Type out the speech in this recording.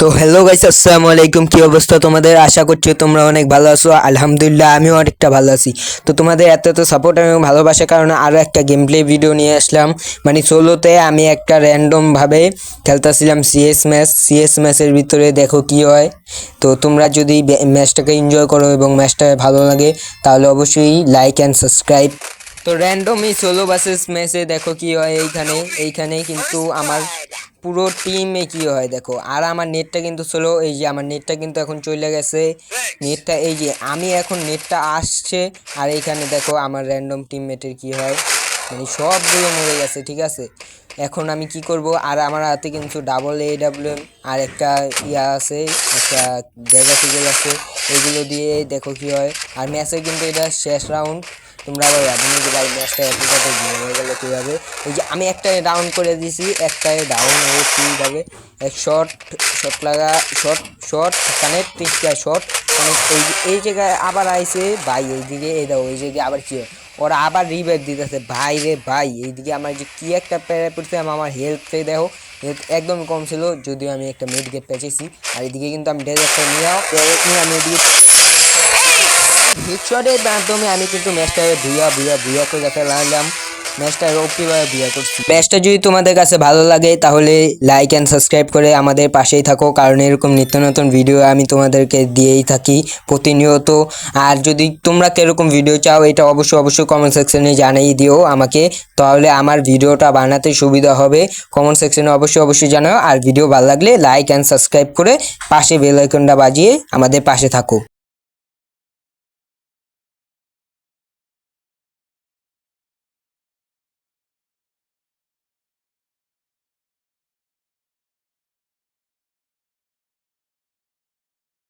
তো hello guys আসসালামু আলাইকুম। কি অবস্থা তোমাদের? আশা করছি তোমরা অনেক ভালো আছো। আলহামদুলিল্লাহ, আমিও অনেকটা ভালো আছি। তো তোমাদের এত এত সাপোর্ট এবং ভালোবাসার কারণে আরও একটা গেম প্লে ভিডিও নিয়ে আসলাম। মানে সোলোতে আমি একটা র্যান্ডমভাবে খেলতেছিলাম সিএস ম্যাচ সিএস ম্যাচের ভিতরে দেখো কি হয়। তো তোমরা যদি ম্যাচটাকে এনজয় করো এবং ম্যাচটা ভালো লাগে, তাহলে অবশ্যই লাইক অ্যান্ড সাবস্ক্রাইব তো র্যান্ডমই সোলো বাসেস ম্যাচে দেখো কি হয় এইখানে। এইখানে কিন্তু আমার পুরো টিমে কি হয়? দেখো আর আমার নেটটা কিন্তু স্লো এই যে আমার নেটটা কিন্তু এখন চলে গেছে। নেটটা এই যে আমি এখন নেটটা আসছে আর এইখানে দেখো আমার র্যান্ডম টিমমেটের কি হয়? মানে সবগুলো মরে গেছে ঠিক আছে? এখন আমি কি করব? আর আমার হাতে কিন্তু ডাবল এ ডাব্লিউ আর একটা ইয়া আছে একটা ডেজার্টিকেল আছে এগুলো দিয়ে দেখো কি হয়? আর ম্যাচে কিন্তু এটা শেষ রাউন্ড তোমরা আবার ভাবনি যে ভাই ম্যাচটা এতটাতে হয়ে গেলো কীভাবে? ওই যে আমি একটা ডাউন করে দিয়েছি একটাই ডাউন হয়ে কীভাবে? এক শর্ট শর্ট লাগা শর্ট শর্ট কানেক্ট টিকা শর্ট কানেক্ট এই এই জায়গায় আবার আইছে, ভাই, এইদিকে, এই দাও ওই জায়গায় আবার কী? ওরা আবার রিভাইভ দিতেছে, ভাই রে ভাই, এইদিকে আমার যে কি একটা প্যারা পড়ছে, আমার হেলথে দেখো একদম কম ছিল, যদিও আমি একটা মিড গেট পেঁচেছি আর এদিকে কিন্তু আমি ডেজার্টটা নিয়ে নিয়ে আমি এদিকে হেডশটের মাধ্যমে আমি কিন্তু ম্যাচটা ভুইয়া ভুইয়া ভুইয়া করে লাগলাম ম্যাচটা ওপিভাবে ভুইয়া করছি। ম্যাচটা যদি তোমাদের কাছে ভালো লাগে, তাহলে লাইক অ্যান্ড সাবস্ক্রাইব করে আমাদের পাশেই থাকো, কারণ এরকম নিত্য নতুন ভিডিও আমি তোমাদেরকে দিয়েই থাকি প্রতিনিয়ত। আর যদি তোমরা কীরকম ভিডিও চাও, এটা অবশ্যই অবশ্যই কমেন্ট সেকশনে জানিয়ে দিও আমাকে। তাহলে আমার ভিডিওটা বানাতে সুবিধা হবে। কমেন্ট সেকশনে অবশ্যই অবশ্যই জানাও। আর ভিডিও ভালো লাগলে লাইক অ্যান্ড সাবস্ক্রাইব করে পাশে বেল আইকনটা বাজিয়ে আমাদের পাশে থাকো।